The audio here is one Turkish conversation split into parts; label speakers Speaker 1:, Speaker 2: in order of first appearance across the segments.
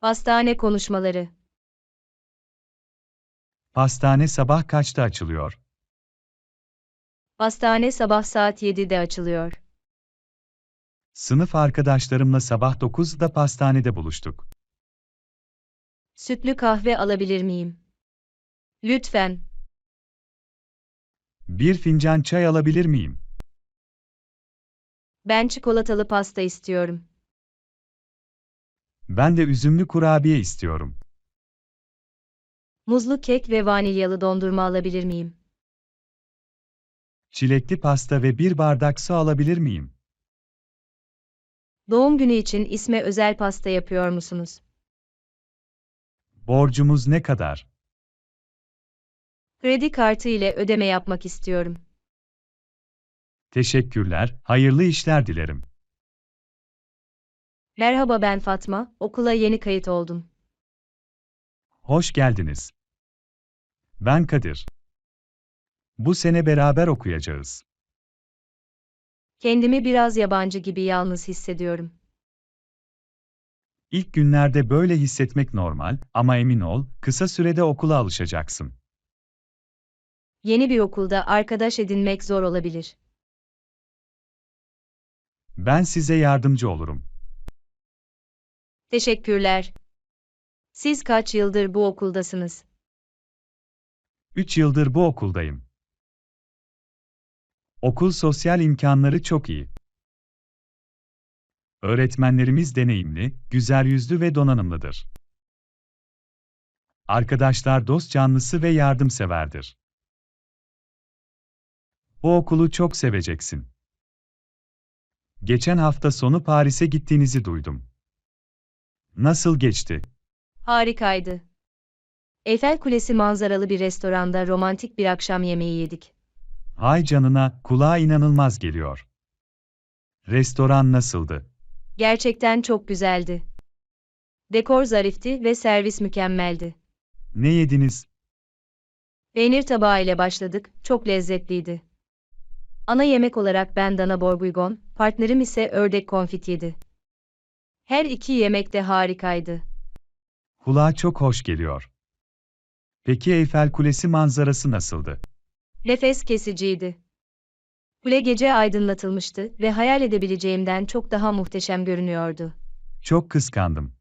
Speaker 1: Hastane konuşmaları.
Speaker 2: Pastane sabah kaçta açılıyor?
Speaker 1: Hastane sabah saat 7'de açılıyor.
Speaker 2: Sınıf arkadaşlarımla sabah 9'da pastanede buluştuk.
Speaker 1: Sütlü kahve alabilir miyim? Lütfen.
Speaker 2: Bir fincan çay alabilir miyim?
Speaker 1: Ben çikolatalı pasta istiyorum.
Speaker 2: Ben de üzümlü kurabiye istiyorum.
Speaker 1: Muzlu kek ve vanilyalı dondurma alabilir miyim?
Speaker 2: Çilekli pasta ve bir bardak su alabilir miyim?
Speaker 1: Doğum günü için isme özel pasta yapıyor musunuz?
Speaker 2: Borcumuz ne kadar?
Speaker 1: Kredi kartı ile ödeme yapmak istiyorum.
Speaker 2: Teşekkürler, hayırlı işler dilerim.
Speaker 1: Merhaba ben Fatma, okula yeni kayıt oldum.
Speaker 2: Hoş geldiniz. Ben Kadir. Bu sene beraber okuyacağız.
Speaker 1: Kendimi biraz yabancı gibi yalnız hissediyorum.
Speaker 2: İlk günlerde böyle hissetmek normal ama emin ol, kısa sürede okula alışacaksın.
Speaker 1: Yeni bir okulda arkadaş edinmek zor olabilir.
Speaker 2: Ben size yardımcı olurum.
Speaker 1: Teşekkürler. Siz kaç yıldır bu okuldasınız?
Speaker 2: 3 yıldır bu okuldayım. Okul sosyal imkanları çok iyi. Öğretmenlerimiz deneyimli, güzel yüzlü ve donanımlıdır. Arkadaşlar dost canlısı ve yardımseverdir. Bu okulu çok seveceksin. Geçen hafta sonu Paris'e gittiğinizi duydum. Nasıl geçti?
Speaker 1: Harikaydı. Eyfel Kulesi manzaralı bir restoranda romantik bir akşam yemeği yedik.
Speaker 2: Ay canına, kulağa inanılmaz geliyor. Restoran nasıldı?
Speaker 1: Gerçekten çok güzeldi. Dekor zarifti ve servis mükemmeldi.
Speaker 2: Ne yediniz?
Speaker 1: Peynir tabağı ile başladık, çok lezzetliydi. Ana yemek olarak ben dana bourguignon, partnerim ise ördek konfit yedi. Her iki yemek de harikaydı.
Speaker 2: Kulağa çok hoş geliyor. Peki Eyfel Kulesi manzarası nasıldı?
Speaker 1: Nefes kesiciydi. Kule gece aydınlatılmıştı ve hayal edebileceğimden çok daha muhteşem görünüyordu.
Speaker 2: Çok kıskandım.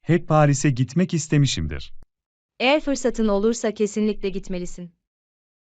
Speaker 2: Hep Paris'e gitmek istemişimdir.
Speaker 1: Eğer fırsatın olursa kesinlikle gitmelisin.